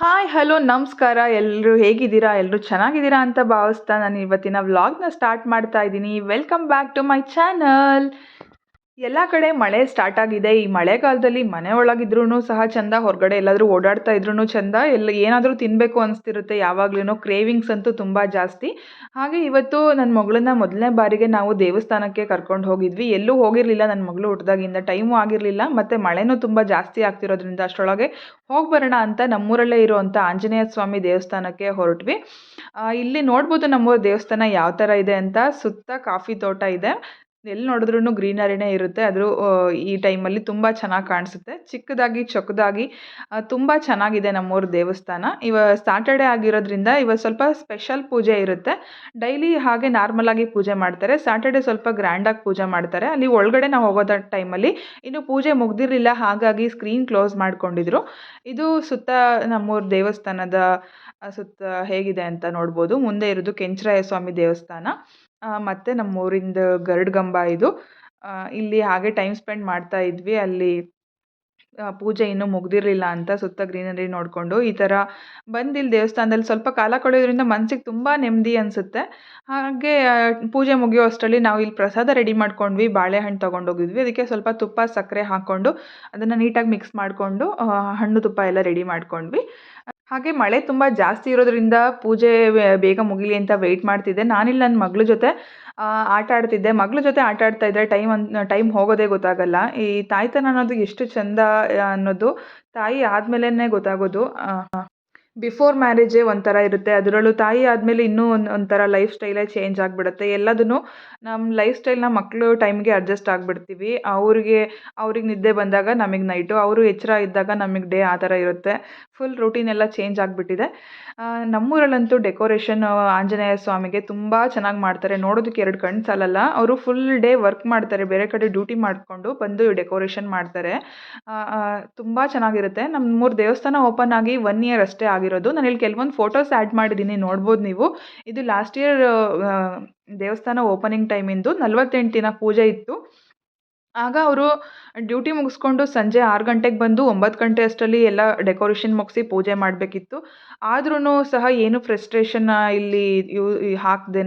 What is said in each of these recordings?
Hi hello ನಮಸ್ಕಾರ. ಎಲ್ಲರೂ ಹೇಗಿದ್ದೀರಾ? ಎಲ್ಲರೂ ಚೆನ್ನಾಗಿದ್ದೀರಾ ಅಂತ ಭಾವಿಸ್ತಾ ನಾನು ಇವತ್ತಿನ ವ್ಲಾಗ್ನ ಸ್ಟಾರ್ಟ್ ಮಾಡ್ತಾ ಇದ್ದೀನಿ. Welcome back to my channel ಎಲ್ಲ ಕಡೆ ಮಳೆ ಸ್ಟಾರ್ಟ್ ಆಗಿದೆ. ಈ ಮಳೆಗಾಲದಲ್ಲಿ ಮನೆ ಒಳಗಿದ್ರೂ ಸಹ ಚಂದ, ಹೊರಗಡೆ ಎಲ್ಲಾದರೂ ಓಡಾಡ್ತಾ ಇದ್ರೂ ಚಂದ. ಎಲ್ಲ ಏನಾದರೂ ತಿನ್ನಬೇಕು ಅನಿಸ್ತಿರುತ್ತೆ. ಯಾವಾಗ್ಲೂ ಕ್ರೇವಿಂಗ್ಸ್ ಅಂತೂ ತುಂಬ ಜಾಸ್ತಿ. ಹಾಗೆ ಇವತ್ತು ನನ್ನ ಮಗಳನ್ನ ಮೊದಲನೇ ಬಾರಿಗೆ ನಾವು ದೇವಸ್ಥಾನಕ್ಕೆ ಕರ್ಕೊಂಡು ಹೋಗಿದ್ವಿ. ಎಲ್ಲೂ ಹೋಗಿರಲಿಲ್ಲ ನನ್ನ ಮಗಳು ಹುಟ್ಟಿದಾಗಿಂದ ಟೈಮು ಆಗಿರಲಿಲ್ಲ. ಮತ್ತು ಮಳೆನೂ ತುಂಬ ಜಾಸ್ತಿ ಆಗ್ತಿರೋದ್ರಿಂದ ಅಷ್ಟರೊಳಗೆ ಹೋಗಿ ಬರೋಣ ಅಂತ ನಮ್ಮೂರಲ್ಲೇ ಇರುವಂಥ ಆಂಜನೇಯ ಸ್ವಾಮಿ ದೇವಸ್ಥಾನಕ್ಕೆ ಹೊರಟ್ವಿ. ಇಲ್ಲಿ ನೋಡ್ಬೋದು ನಮ್ಮೂರ ದೇವಸ್ಥಾನ ಯಾವ ಥರ ಇದೆ ಅಂತ. ಸುತ್ತ ಕಾಫಿ ತೋಟ ಇದೆ. ಎಲ್ಲಿ ನೋಡಿದ್ರೂ ಗ್ರೀನರಿನೇ ಇರುತ್ತೆ. ಅದು ಈ ಟೈಮಲ್ಲಿ ತುಂಬ ಚೆನ್ನಾಗಿ ಕಾಣಿಸುತ್ತೆ. ಚಿಕ್ಕದಾಗಿ, ಚೊಕ್ಕದಾಗಿ ತುಂಬ ಚೆನ್ನಾಗಿದೆ ನಮ್ಮೂರ ದೇವಸ್ಥಾನ. ಇವ ಸಾಟರ್ಡೆ ಆಗಿರೋದ್ರಿಂದ ಇವ ಸ್ವಲ್ಪ ಸ್ಪೆಷಲ್ ಪೂಜೆ ಇರುತ್ತೆ. ಡೈಲಿ ಹಾಗೆ ನಾರ್ಮಲಾಗಿ ಪೂಜೆ ಮಾಡ್ತಾರೆ. ಸ್ಯಾಟರ್ಡೆ ಸ್ವಲ್ಪ ಗ್ರ್ಯಾಂಡಾಗಿ ಪೂಜೆ ಮಾಡ್ತಾರೆ. ಅಲ್ಲಿ ಒಳಗಡೆ ನಾವು ಹೋಗೋದ ಟೈಮಲ್ಲಿ ಇನ್ನು ಪೂಜೆ ಮುಗ್ದಿರಲಿಲ್ಲ, ಹಾಗಾಗಿ ಸ್ಕ್ರೀನ್ ಕ್ಲೋಸ್ ಮಾಡ್ಕೊಂಡಿದ್ರು. ಇದು ಸುತ್ತ ನಮ್ಮೂರ ದೇವಸ್ಥಾನದ ಸುತ್ತ ಹೇಗಿದೆ ಅಂತ ನೋಡ್ಬೋದು. ಮುಂದೆ ಇರೋದು ಕೆಂಚರಾಯ ಸ್ವಾಮಿ ದೇವಸ್ಥಾನ. ಮತ್ತು ನಮ್ಮ ಊರಿಂದು ಗರುಡಗಂಬ ಇದು. ಇಲ್ಲಿ ಹಾಗೆ ಟೈಮ್ ಸ್ಪೆಂಡ್ ಮಾಡ್ತಾ ಇದ್ವಿ. ಅಲ್ಲಿ ಪೂಜೆ ಇನ್ನೂ ಮುಗ್ದಿರಲಿಲ್ಲ ಅಂತ ಸುತ್ತ ಗ್ರೀನರಿ ನೋಡಿಕೊಂಡು ಈ ಥರ ಬಂದು ಇಲ್ಲಿ ದೇವಸ್ಥಾನದಲ್ಲಿ ಸ್ವಲ್ಪ ಕಾಲ ಕಳೆಯೋದ್ರಿಂದ ಮನ್ಸಿಗೆ ತುಂಬ ನೆಮ್ಮದಿ ಅನಿಸುತ್ತೆ. ಹಾಗೆ ಪೂಜೆ ಮುಗಿಯೋ ಅಷ್ಟರಲ್ಲಿ ನಾವು ಇಲ್ಲಿ ಪ್ರಸಾದ ರೆಡಿ ಮಾಡ್ಕೊಂಡ್ವಿ. ಬಾಳೆಹಣ್ಣು ತೊಗೊಂಡೋಗಿದ್ವಿ. ಅದಕ್ಕೆ ಸ್ವಲ್ಪ ತುಪ್ಪ, ಸಕ್ಕರೆ ಹಾಕ್ಕೊಂಡು ಅದನ್ನು ನೀಟಾಗಿ ಮಿಕ್ಸ್ ಮಾಡಿಕೊಂಡು ಹಣ್ಣು ತುಪ್ಪ ಎಲ್ಲ ರೆಡಿ ಮಾಡ್ಕೊಂಡ್ವಿ. ಹಾಗೆ ಮಳೆ ತುಂಬ ಜಾಸ್ತಿ ಇರೋದ್ರಿಂದ ಪೂಜೆ ಬೇಗ ಮುಗಿಲಿ ಅಂತ ವೆಯ್ಟ್ ಮಾಡ್ತಿದ್ದೆ. ನಾನಿಲ್ಲಿ ನನ್ನ ಮಗಳ ಜೊತೆ ಆಟ ಆಡ್ತಿದ್ದೆ. ಮಗಳ ಜೊತೆ ಆಟ ಆಡ್ತಾ ಇದ್ದರೆ ಟೈಮ್ ಅನ್ ಟೈಮ್ ಹೋಗೋದೇ ಗೊತ್ತಾಗಲ್ಲ. ಈ ತಾಯ್ತನ ಅನ್ನೋದು ಎಷ್ಟು ಚೆಂದ, ಅನ್ನೋದು ತಾಯಿ ಆದಮೇಲೇ ಗೊತ್ತಾಗೋದು. ಬಿಫೋರ್ ಮ್ಯಾರೇಜೇ ಒಂಥರ ಇರುತ್ತೆ. ಅದರಲ್ಲೂ ತಾಯಿ ಆದಮೇಲೆ ಇನ್ನೂ ಒಂದು, ಒಂಥರ ಲೈಫ್ ಸ್ಟೈಲೇ ಚೇಂಜ್ ಆಗಿಬಿಡುತ್ತೆ. ಎಲ್ಲದನ್ನು ನಮ್ಮ ಲೈಫ್ ಸ್ಟೈಲ್ನ ಮಕ್ಕಳು ಟೈಮ್ಗೆ ಅಡ್ಜಸ್ಟ್ ಆಗಿಬಿಡ್ತೀವಿ. ಅವ್ರಿಗೆ ಅವ್ರಿಗೆ ನಿದ್ದೆ ಬಂದಾಗ ನಮಗೆ ನೈಟು ಅವರು ಎಚ್ಚರ ಇದ್ದಾಗ ನಮಗೆ ಡೇ ಆ ಥರ ಇರುತ್ತೆ. ಫುಲ್ ರೂಟೀನ್ ಎಲ್ಲ ಚೇಂಜ್ ಆಗಿಬಿಟ್ಟಿದೆ. ನಮ್ಮೂರಲ್ಲಂತೂ ಡೆಕೋರೇಷನ್ ಆಂಜನೇಯ ಸ್ವಾಮಿಗೆ ತುಂಬ ಚೆನ್ನಾಗಿ ಮಾಡ್ತಾರೆ. ನೋಡೋದಕ್ಕೆ ಎರಡು ಕಣ್ಣು ಸಾಲಲ್ಲ. ಅವರು ಫುಲ್ ಡೇ ವರ್ಕ್ ಮಾಡ್ತಾರೆ. ಬೇರೆ ಕಡೆ ಡ್ಯೂಟಿ ಮಾಡಿಕೊಂಡು ಬಂದು ಡೆಕೋರೇಷನ್ ಮಾಡ್ತಾರೆ. ತುಂಬ ಚೆನ್ನಾಗಿರುತ್ತೆ. ನಮ್ಮ ನಮ್ಮೂರು ದೇವಸ್ಥಾನ ಓಪನ್ ಆಗಿ ಒನ್ ಇಯರ್ ಅಷ್ಟೇ ಆಗಿರೋದು. ನಾನು ಇಲ್ಲಿ ಕೆಲವೊಂದು ಫೋಟೋಸ್ ಆ್ಯಡ್ ಮಾಡಿದ್ದೀನಿ ನೋಡ್ಬೋದು ನೀವು. ಇದು ಲಾಸ್ಟ್ ಇಯರ್ ದೇವಸ್ಥಾನ ಓಪನಿಂಗ್ ಟೈಮಿಂದು ನಲ್ವತ್ತೆಂಟು ದಿನ ಪೂಜೆ ಇತ್ತು. ಆಗ ಅವರು ಡ್ಯೂಟಿ ಮುಗಿಸ್ಕೊಂಡು ಸಂಜೆ ಆರು ಗಂಟೆಗೆ ಬಂದು ಒಂಬತ್ತು ಗಂಟೆ ಅಷ್ಟರಲ್ಲಿ ಎಲ್ಲ ಡೆಕೋರೇಷನ್ ಮುಗಿಸಿ ಪೂಜೆ ಮಾಡಬೇಕಿತ್ತು. ಆದ್ರೂ ಸಹ ಏನು ಫ್ರಸ್ಟ್ರೇಷನ್ನ ಇಲ್ಲಿ ಯೂ ಹಾಕ್ದೇ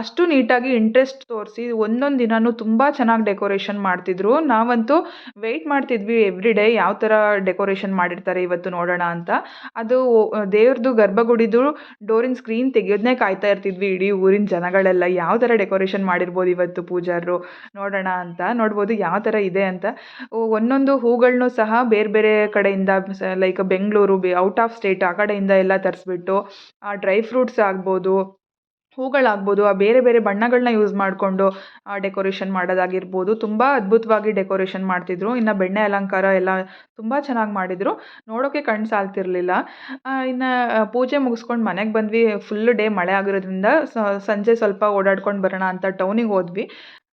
ಅಷ್ಟು ನೀಟಾಗಿ ಇಂಟ್ರೆಸ್ಟ್ ತೋರಿಸಿ ಒಂದೊಂದು ದಿನವೂ ತುಂಬ ಚೆನ್ನಾಗಿ ಡೆಕೋರೇಷನ್ ಮಾಡ್ತಿದ್ರು. ನಾವಂತೂ ವೆಯ್ಟ್ ಮಾಡ್ತಿದ್ವಿ ಎವ್ರಿ ಡೇ ಯಾವ ಥರ ಡೆಕೋರೇಷನ್ ಮಾಡಿರ್ತಾರೆ ಇವತ್ತು ನೋಡೋಣ ಅಂತ. ಅದು ದೇವ್ರದ್ದು ಗರ್ಭಗುಡಿದು ಡೋರಿನ ಸ್ಕ್ರೀನ್ ತೆಗೆಯೋದನ್ನೇ ಕಾಯ್ತಾ ಇರ್ತಿದ್ವಿ ಇಡೀ ಊರಿನ ಜನಗಳೆಲ್ಲ ಯಾವ ಥರ ಡೆಕೋರೇಷನ್ ಮಾಡಿರ್ಬೋದು ಇವತ್ತು ಪೂಜಾರರು ನೋಡೋಣ ಅಂತ ನೋಡ್ಬೋದು ಯಾವ ಥರ ಇದೆ ಅಂತ ಒಂದೊಂದು ಹೂಗಳನ್ನೂ ಸಹ ಬೇರೆ ಬೇರೆ ಕಡೆಯಿಂದ ಲೈಕ್ ಬೆಂಗಳೂರು, ಬೆ ಔಟ್ ಆಫ್ ಸ್ಟೇಟ್ ಆ ಕಡೆಯಿಂದ ಎಲ್ಲ ತರಿಸ್ಬಿಟ್ಟು, ಆ ಡ್ರೈ ಫ್ರೂಟ್ಸ್ ಆಗ್ಬೋದು, ಹೂಗಳಾಗ್ಬೋದು, ಆ ಬೇರೆ ಬೇರೆ ಬಣ್ಣಗಳನ್ನ ಯೂಸ್ ಮಾಡಿಕೊಂಡು ಡೆಕೋರೇಷನ್ ಮಾಡೋದಾಗಿರ್ಬೋದು. ತುಂಬ ಅದ್ಭುತವಾಗಿ ಡೆಕೋರೇಷನ್ ಮಾಡ್ತಿದ್ರು. ಇನ್ನು ಬೆಣ್ಣೆ ಅಲಂಕಾರ ಎಲ್ಲ ತುಂಬ ಚೆನ್ನಾಗಿ ಮಾಡಿದರು. ನೋಡೋಕ್ಕೆ ಕಣ್ಣು ಸಾಲ್ತಿರಲಿಲ್ಲ. ಇನ್ನು ಪೂಜೆ ಮುಗಿಸ್ಕೊಂಡು ಮನೆಗೆ ಬಂದ್ವಿ. ಫುಲ್ ಡೇ ಮಳೆ ಆಗಿರೋದ್ರಿಂದ ಸಂಜೆ ಸ್ವಲ್ಪ ಓಡಾಡ್ಕೊಂಡು ಬರೋಣ ಅಂತ ಟೌನಿಗೆ ಹೋದ್ವಿ.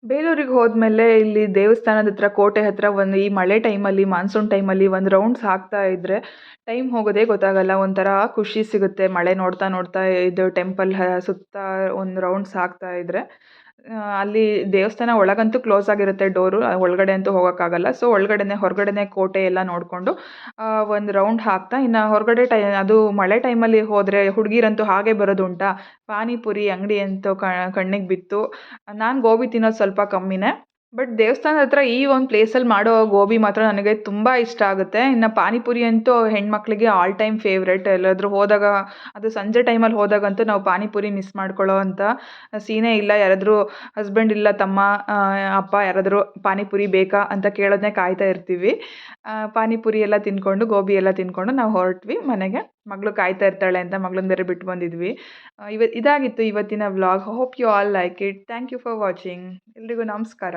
ಬೇಲೂರಿಗೆ ಹೋದ್ಮೇಲೆ ಇಲ್ಲಿ ದೇವಸ್ಥಾನದ ಹತ್ರ, ಕೋಟೆ ಹತ್ತಿರ ಒಂದು ಈ ಮಳೆ ಟೈಮಲ್ಲಿ, ಮಾನ್ಸೂನ್ ಟೈಮಲ್ಲಿ ಒಂದು ರೌಂಡ್ಸ್ ಹಾಕ್ತಾ ಇದ್ದರೆ ಟೈಮ್ ಹೋಗೋದೇ ಗೊತ್ತಾಗಲ್ಲ. ಒಂಥರ ಖುಷಿ ಸಿಗುತ್ತೆ ಮಳೆ ನೋಡ್ತಾ ನೋಡ್ತಾ ಇದು ಟೆಂಪಲ್ ಸುತ್ತ ಒಂದು ರೌಂಡ್ಸ್ ಹಾಕ್ತಾ ಇದ್ದರೆ ಅಲ್ಲಿ ದೇವಸ್ಥಾನ ಒಳಗಂತೂ ಕ್ಲೋಸ್ ಆಗಿರುತ್ತೆ ಡೋರು ಒಳಗಡೆ ಅಂತೂ ಹೋಗೋಕ್ಕಾಗಲ್ಲ. ಸೊ ಒಳಗಡೆನೆ, ಹೊರಗಡೆನೆ ಕೋಟೆ ಎಲ್ಲ ನೋಡಿಕೊಂಡು ಒಂದು ರೌಂಡ್ ಹಾಕ್ತಾ, ಇನ್ನು ಹೊರಗಡೆ ಟೈ, ಅದು ಮಳೆ ಟೈಮಲ್ಲಿ ಹೋದರೆ ಹುಡುಗಿರಂತೂ ಹಾಗೆ ಬರೋದುಂಟಾ. ಪಾನಿಪುರಿ ಅಂಗಡಿ ಅಂತೂ ಕಣ್ಣಿಗೆ ಬಿತ್ತು. ನಾನು ಗೋಬಿ ತಿನ್ನೋದು ಸ್ವಲ್ಪ ಕಮ್ಮಿನೇ. ಬಟ್ ದೇವಸ್ಥಾನದ ಹತ್ರ ಈ ಒಂದು ಪ್ಲೇಸಲ್ಲಿ ಮಾಡೋ ಗೋಬಿ ಮಾತ್ರ ನನಗೆ ತುಂಬ ಇಷ್ಟ ಆಗುತ್ತೆ. ಇನ್ನು ಪಾನಿಪುರಿ ಅಂತೂ ಹೆಣ್ಮಕ್ಳಿಗೆ ಆಲ್ ಟೈಮ್ ಫೇವ್ರೆಟ್ ಎಲ್ಲಾದರೂ ಹೋದಾಗ, ಅದು ಸಂಜೆ ಟೈಮಲ್ಲಿ ಹೋದಾಗಂತೂ ನಾವು ಪಾನಿಪುರಿ ಮಿಸ್ ಮಾಡ್ಕೊಳ್ಳೋ ಅಂತ ಸೀನೇ ಇಲ್ಲ. ಯಾರಾದರೂ ಹಸ್ಬೆಂಡ್ ಇಲ್ಲ, ತಮ್ಮ ಅಪ್ಪ ಯಾರಾದರೂ ಪಾನಿಪುರಿ ಬೇಕಾ ಅಂತ ಕೇಳೋದನ್ನೇ ಕಾಯ್ತಾ ಇರ್ತೀವಿ. ಪಾನಿಪುರಿ ಎಲ್ಲ ತಿನ್ಕೊಂಡು, ಗೋಬಿ ಎಲ್ಲ ತಿನ್ಕೊಂಡು ನಾವು ಹೊರಟ್ವಿ ಮನೆಗೆ. ಮಗಳು ಕಾಯ್ತಾ ಇರ್ತಾಳೆ ಅಂತ ಮಗಳನ್ನ ಬೇರೆ ಬಿಟ್ಟು ಬಂದಿದ್ವಿ. ಇವ, ಇದಾಗಿತ್ತು ಇವತ್ತಿನ vlog. Hope you all like it thank you for watching ಎಲ್ರಿಗೂ ನಮಸ್ಕಾರ.